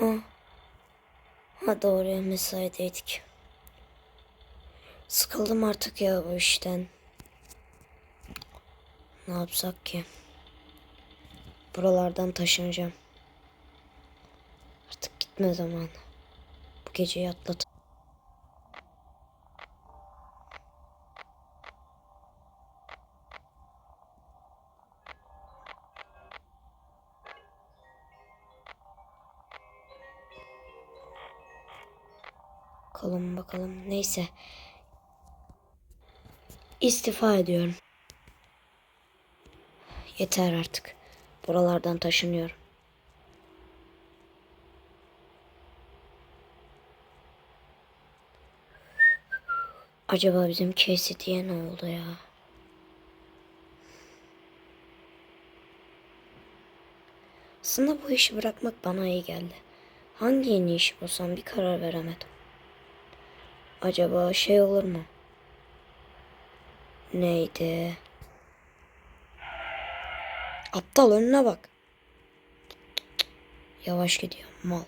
Ha. Ha doğru mesaideydik. Sıkıldım artık ya bu işten. Ne yapsak ki? Buralardan taşınacağım. Artık gitme zamanı. Bu geceyi atlat. Bakalım. Neyse. İstifa ediyorum. Yeter artık. Buralardan taşınıyorum. Acaba bizim KCT'ye ne oldu ya? Aslında bu işi bırakmak bana iyi geldi. Hangi yeni iş bulsam bir karar veremedim. Acaba şey olur mu? Neydi? Aptal önüne bak. Yavaş gidiyor mal.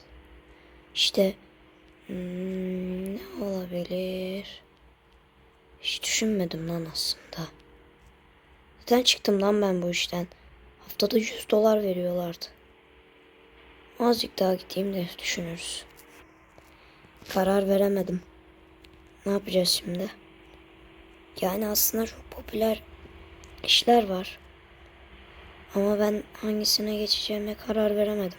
İşte hmm, ne olabilir? Hiç düşünmedim lan aslında. Neden çıktım lan ben bu işten? Haftada 100 dolar veriyorlardı. Azıcık daha gideyim de düşünürüz. Karar veremedim. Ne yapacağız şimdi? Yani aslında çok popüler işler var. Ama ben hangisine geçeceğime karar veremedim.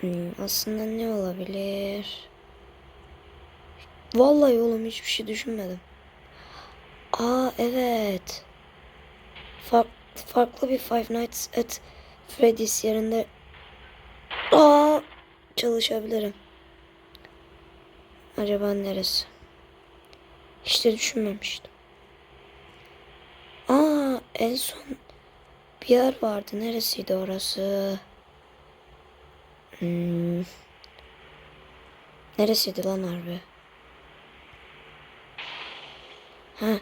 Hmm, aslında ne olabilir? Vallahi oğlum hiçbir şey düşünmedim. Aa evet. Fark, farklı bir Five Nights at Freddy's yerinde Aa çalışabilirim. Acaba neresi? Hiç de düşünmemiştim. Aa en son bir yer vardı. Neresiydi orası? Hmm. Neresiydi lan harbi? Ha.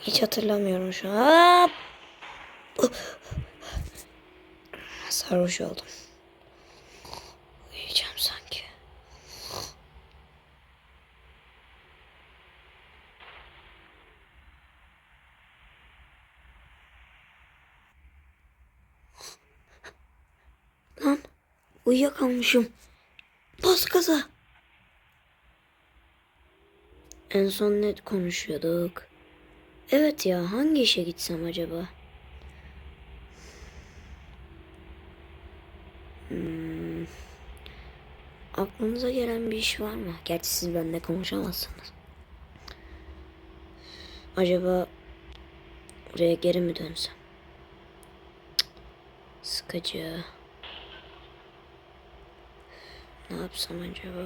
Hiç hatırlamıyorum şu an. Sarhoş oldum. Uyuyakalmışım. Bas gaza. En son ne konuşuyorduk? Evet ya hangi işe gitsem acaba? Hmm. Aklınıza gelen bir iş var mı? Gerçi siz benimle konuşamazsınız. Acaba oraya geri mi dönsem? Cık, Sıkıcı. Ne yapsam acaba?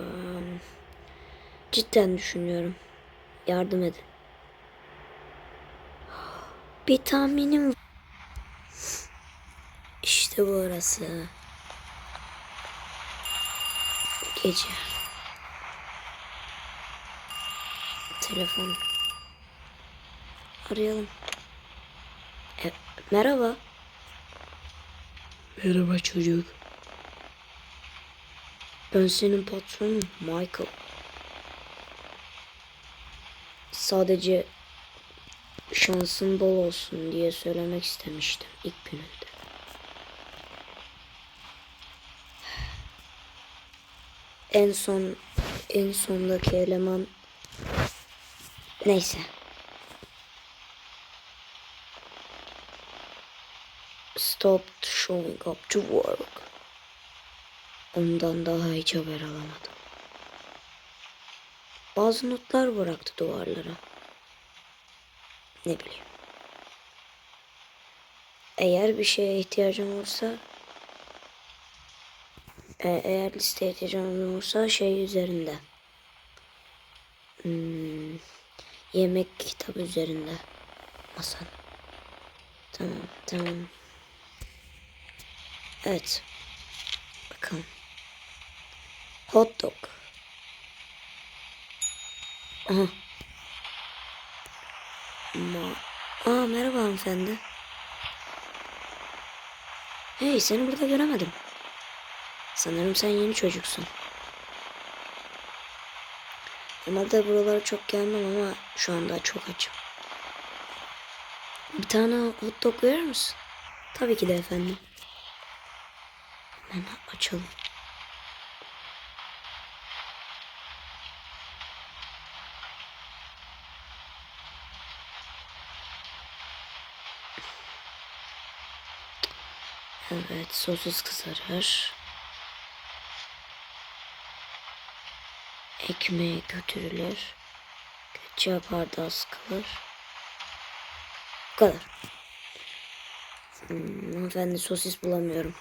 Cidden düşünüyorum. Yardım edin. Bir tahminim. İşte bu orası. Gece. Telefon. Arayalım. E, merhaba. Merhaba çocuk. Ben senin patronun Michael. Sadece şansın bol olsun diye söylemek istemiştim ilk gününde. En son en sondaki eleman neyse. Stopped showing up to work. Ondan daha hiç haber alamadım. Bazı notlar bıraktı duvarlara. Ne bileyim. Eğer bir şeye ihtiyacım olursa e, eğer listeye ihtiyacım olursa şey üzerinde. Hmm, yemek kitabı üzerinde. Masan. Tamam, tamam. Evet. Bakalım. Hot dog. Aha. Ma Aa merhaba hanımefendi. Hey seni burada göremedim. Sanırım sen yeni çocuksun. Normalde buralara çok gelmem ama şu anda çok açım. Bir tane hot dog verir misin? Tabii ki de efendim. Hemen açalım. Evet, sosis kızarır. Ekmeğe götürülür. Ketçap bardağı sıkılır. Bu kadar. Hmm, hanımefendi sosis bulamıyorum.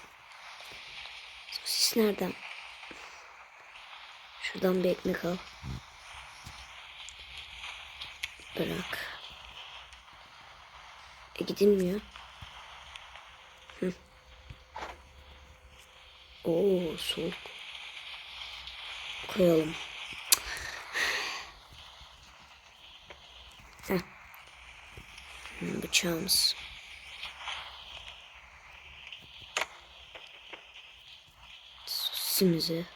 Sosis nereden? Şuradan bir ekmek al. Bırak. E gidilmiyor. Hı. Soğuk. Koyalım. Heh. Bıçağımız. Sosisimizi.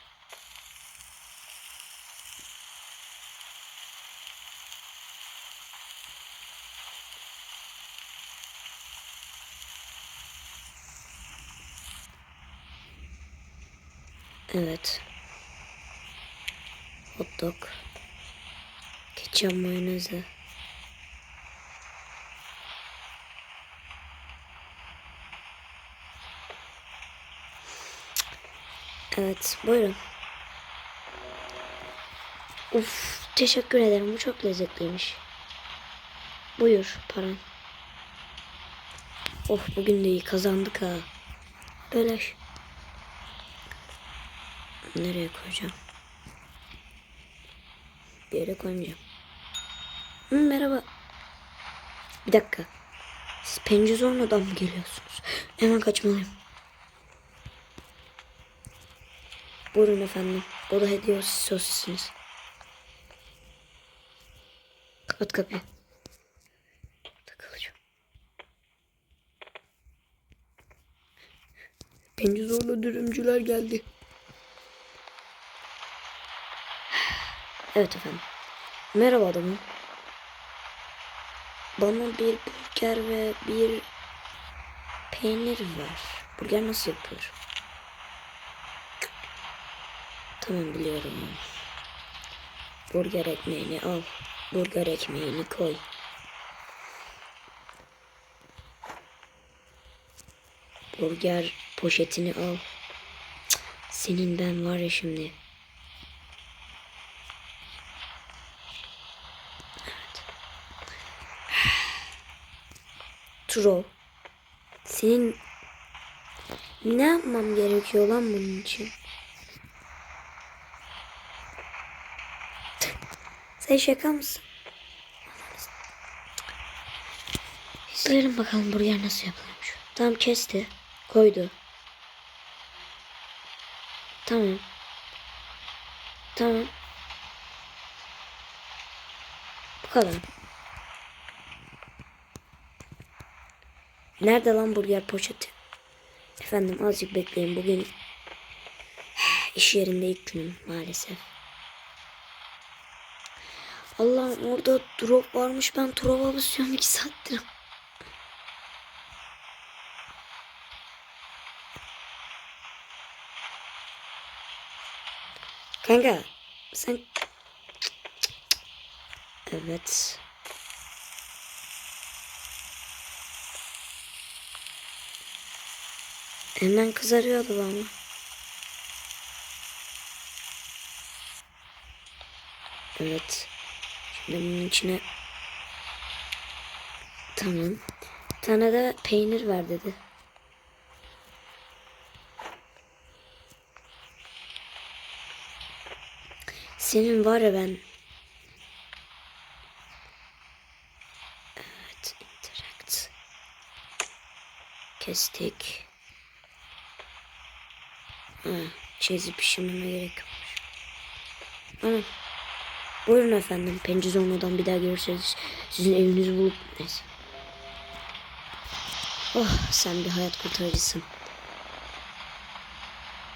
Evet. Hot dog. Ketçap mayonezi. Evet, buyurun. Uf, teşekkür ederim. Bu çok lezzetliymiş. Buyur paran. Oh bugün de iyi kazandık ha. Beleş. Nereye koyacağım? Bir yere koymayacağım. Hı, merhaba. Bir dakika. Siz Pencezorno'dan mı geliyorsunuz? Hemen kaçmalıyım. Buyurun efendim. O da hediye sosisiniz. Kapat kapıyı. Takılacağım. Pencezorno dürümcüler geldi. Evet efendim. Merhaba adamım. Bana bir burger ve bir peynir ver. Burger nasıl yapılır? Tamam biliyorum. Burger ekmeğini al. Burger ekmeğini koy. Burger poşetini al. Cık, Senin ben var ya şimdi. Tro. Senin ne yapmam gerekiyor lan bunun için? Sen şaka mısın? İzleyelim bakalım burger nasıl yapılıyormuş. Tamam kesti. Koydu. Tamam. Tamam. Bu kadar. Nerede lan burger poşeti? Efendim azıcık bekleyin. Bugün iş yerinde ilk günüm maalesef. Allah'ım orada drop varmış. Ben drop'a basıyorum 2 saattir. Kanka sen Evet. Hemen kızarıyordu bana. Evet. Şimdi bunun içine Tamam. Bir tane de peynir ver dedi. Senin var ya ben. Evet. Interact. Kestik. Ha, çizip pişirmeme gerek yokmuş. Tamam. Buyurun efendim. Pencere olmadan bir daha görürseniz sizin evinizi bulup neyse. Oh sen bir hayat kurtarıcısın.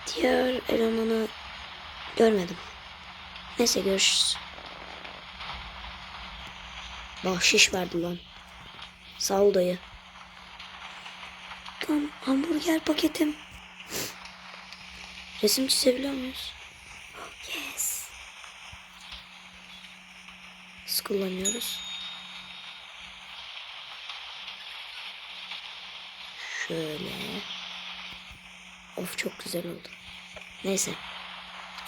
Diğer elemanı görmedim. Neyse görüşürüz. Bahşiş verdi lan. Sağ ol dayı. Tam hamburger paketim. Resim çizebiliyor muyuz? Yes. Nasıl kullanıyoruz? Şöyle. Of çok güzel oldu. Neyse.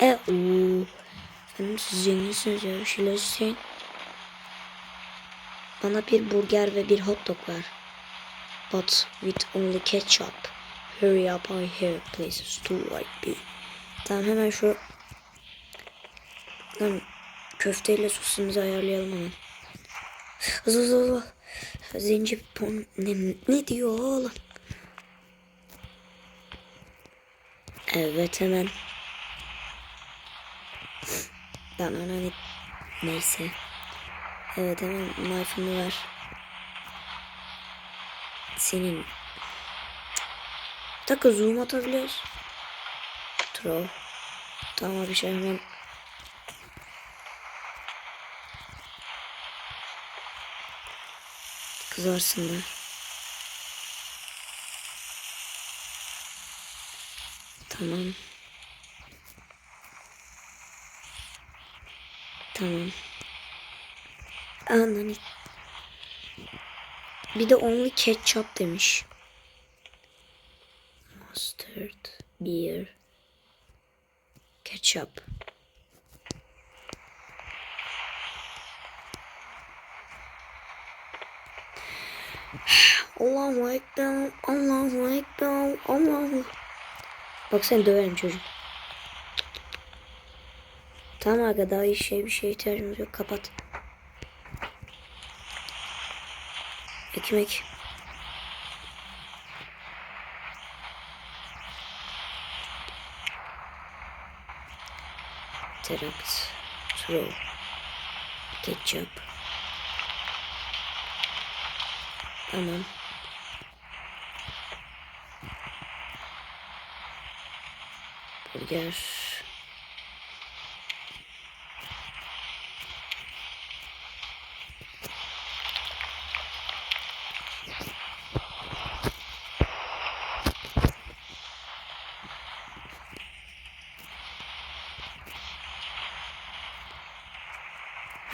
E ooo. Efendim siz zenginsiniz ya. Bir. Bana bir burger ve bir hot dog ver. But with only ketchup. Hurry up I hear places to like be. Tamam hemen şu Lan köfteyle sosumuzu ayarlayalım hemen. Hızlı hızlı hızlı. Zenci pon ne, ne diyor oğlum? Evet hemen. Lan ona ne... Neyse. Evet hemen knife'ını ver. Senin. Bir dakika zoom atabiliyoruz. Throw. Tamam bir şey hemen. Kızarsın da. Tamam. Tamam. Ananı. Bir de only ketchup demiş. Beer, ketchup. Allahu Ekber, Allahu Ekber, Allahu. Bak sen döverim çocuk. Tamam aga daha iyi şey bir şeye ihtiyacımız yok. Kapat. Ekmek. Terakt. Throw. Ketchup. Tamam. Burger.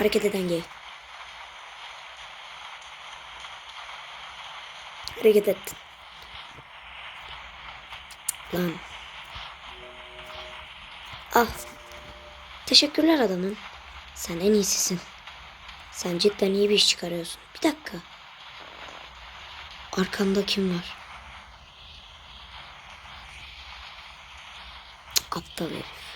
Hareket eden gay. Hareket et. Lan. Ah. Teşekkürler adamım. Sen en iyisisin. Sen cidden iyi bir iş çıkarıyorsun. Bir dakika. Arkanda kim var? Aptal herif.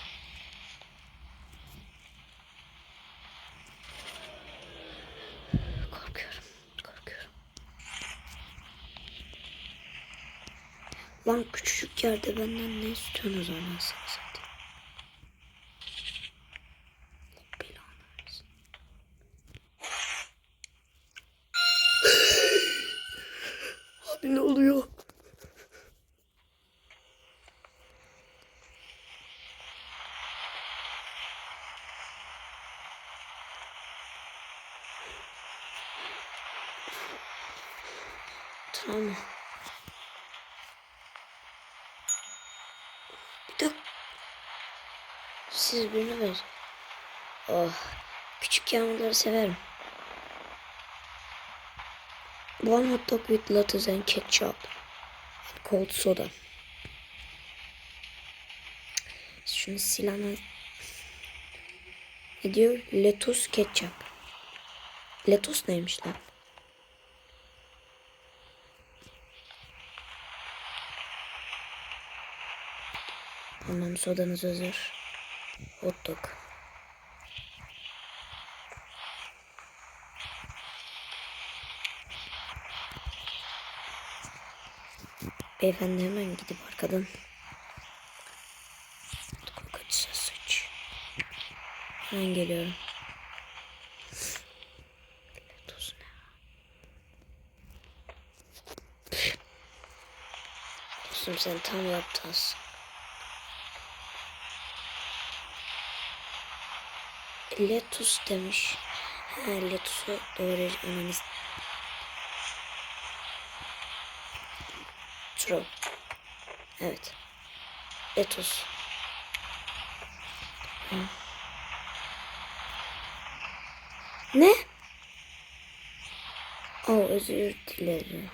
Lan küçücük yerde benden ne istiyorsunuz anasını satayım. Abi ne oluyor? Tamam. Bir dakika. Siz birini ver. Oh. Küçük yağmurları severim. One hot dog with lettuce and ketchup. And cold soda. Şunu silahına... Ne diyor? Lettuce ketchup. Lettuce neymiş lan? Tamam sodanız hazır. Dog. Beyefendi hemen gidip arkadan Kokatsa sıç. Hemen geliyorum. Dostum sen tam yaptın. Letus demiş. Ha, Letus'u doğrayacağım. True. Evet. Letus. Hı. Ne? Oh özür dilerim.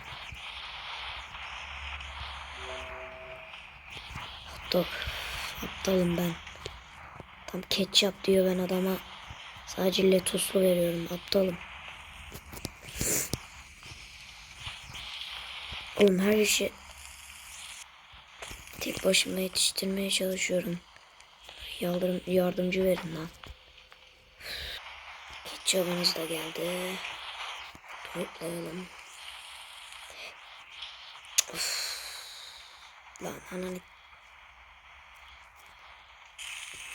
Hotdog. Aptalım ben. Tam ketçap diyor ben adama. Sadece letoslu veriyorum. Aptalım. Oğlum her işi tek başıma yetiştirmeye çalışıyorum. Yardım, yardımcı verin lan. Ketçabımız da geldi. Toplayalım. Of. Lan ananı.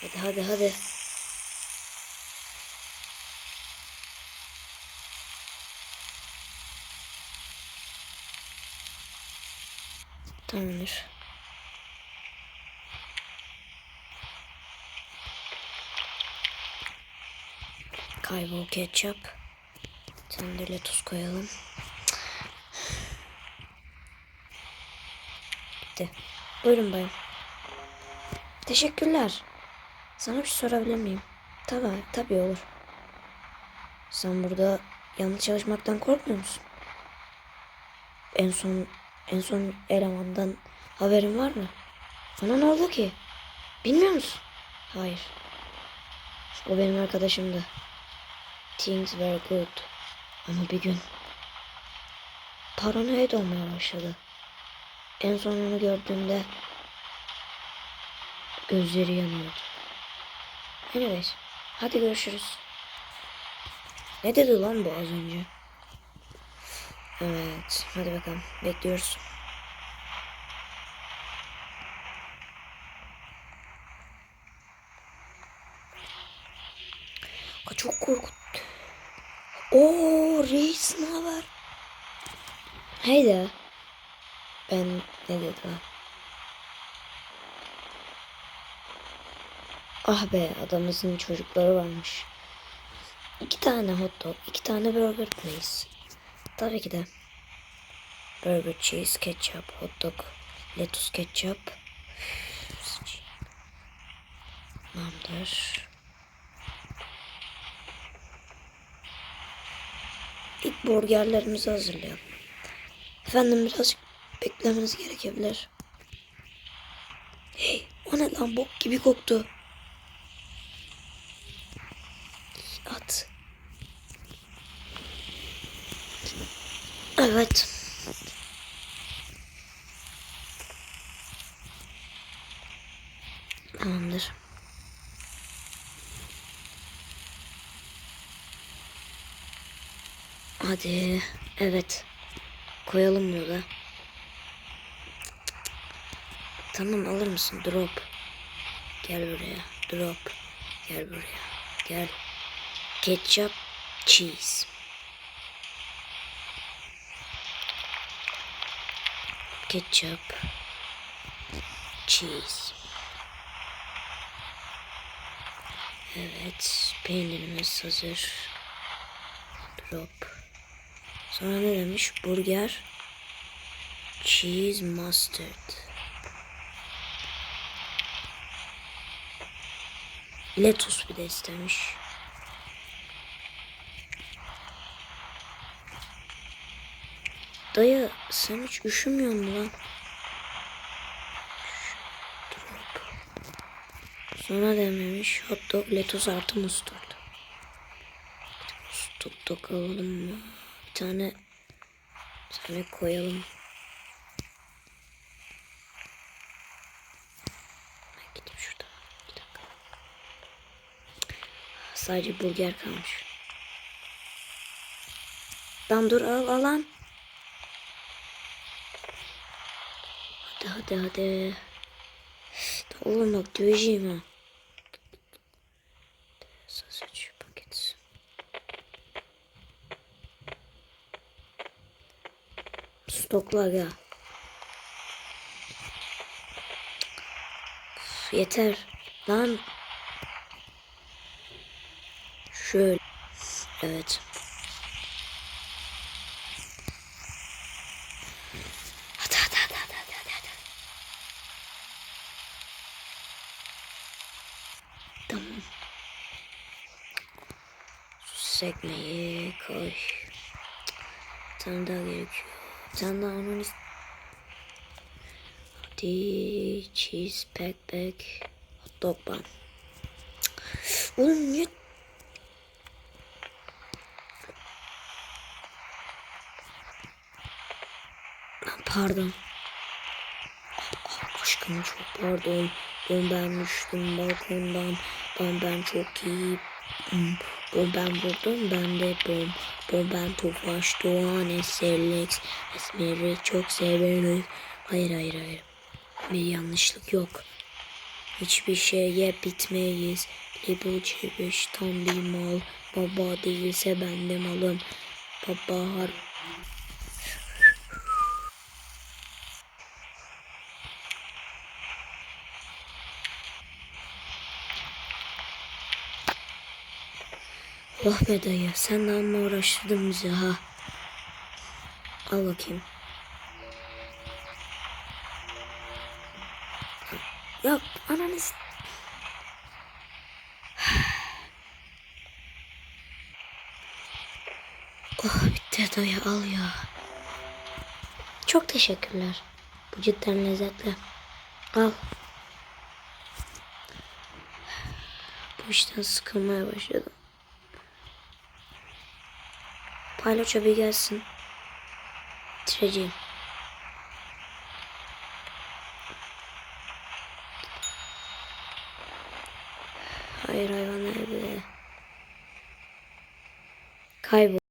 Hadi hadi hadi. Tamamdır. Kaybol ketçap. Sen de tuz koyalım. Bitti. Buyurun bayım. Teşekkürler. Sana bir şey sorabilir miyim? Tabii, tabii olur. Sen burada yanlış çalışmaktan korkmuyor musun? En son en son elemandan haberin var mı? Ona ne oldu ki? Bilmiyor musun? Hayır. O benim arkadaşımdı. Things were good. Ama bir gün paranoid olmaya başladı. En son onu gördüğümde gözleri yanıyordu. Anyways, hadi görüşürüz. Ne dedi lan bu az önce? Evet, hadi bakalım. Bekliyoruz. Aa, Çok korkut. Oo reis ne haber? Haydi. Ben ne dedim? Ah be adamımızın çocukları varmış. İki tane hot dog, iki tane burger please. Tabii ki de. Burger, cheese, ketchup, hot dog, lettuce, ketchup. Tamamdır. İlk burgerlerimizi hazırlayalım. Efendim birazcık beklemeniz gerekebilir. Hey, o ne lan bok gibi koktu. At. Evet. Tamamdır. Hadi. Evet. Koyalım bunu da. Tamam alır mısın? Drop. Gel buraya. Drop. Gel buraya. Gel. Ketchup. Cheese. Ketchup. Cheese. Evet. Peynirimiz hazır. Drop. Sonra ne demiş? Burger. Cheese mustard. Lettuce bir de istemiş. Dayı sen hiç üşümüyor musun lan? Sonra dememiş hot dog lettuce artı mustard. Hot dog alalım mı? Bir tane bir tane koyalım. Gideyim şurada. Bir dakika. Sadece burger kalmış. Lan dur al alan. Hadi hadi. Oğlum bak döveceğim ha. Sausage packets. Stokla ya. Yeter. Lan. Şöyle. Evet. Hadi hadi hadi hadi hadi hadi. hadi. Tamam. Koy. Bir tane daha gerekiyor. Tane daha onun ist- Hadi cheese pack pack. Hot dog bun. Oğlum niye Pardon. Aşkım çok pardon. Ben ben düştüm balkondan. Ben ben çok iyi. Bu ben vurdum ben de bom. Bu ben Tofaş Doğan Eserlex. Esmer'i çok severiz. Hayır hayır hayır. Bir yanlışlık yok. Hiçbir şeye bitmeyiz. Libu çeviş tam bir mal. Baba değilse ben de malım. Baba har Oh be dayı sen de amma uğraştırdın bizi ha. Al bakayım. Yok ananı s- Oh bitti dayı al ya. Çok teşekkürler. Bu cidden lezzetli. Al. Bu işten sıkılmaya başladım. Paylaço bir gelsin. Bitireceğim. Hayır hayvan nerede? Kaybol.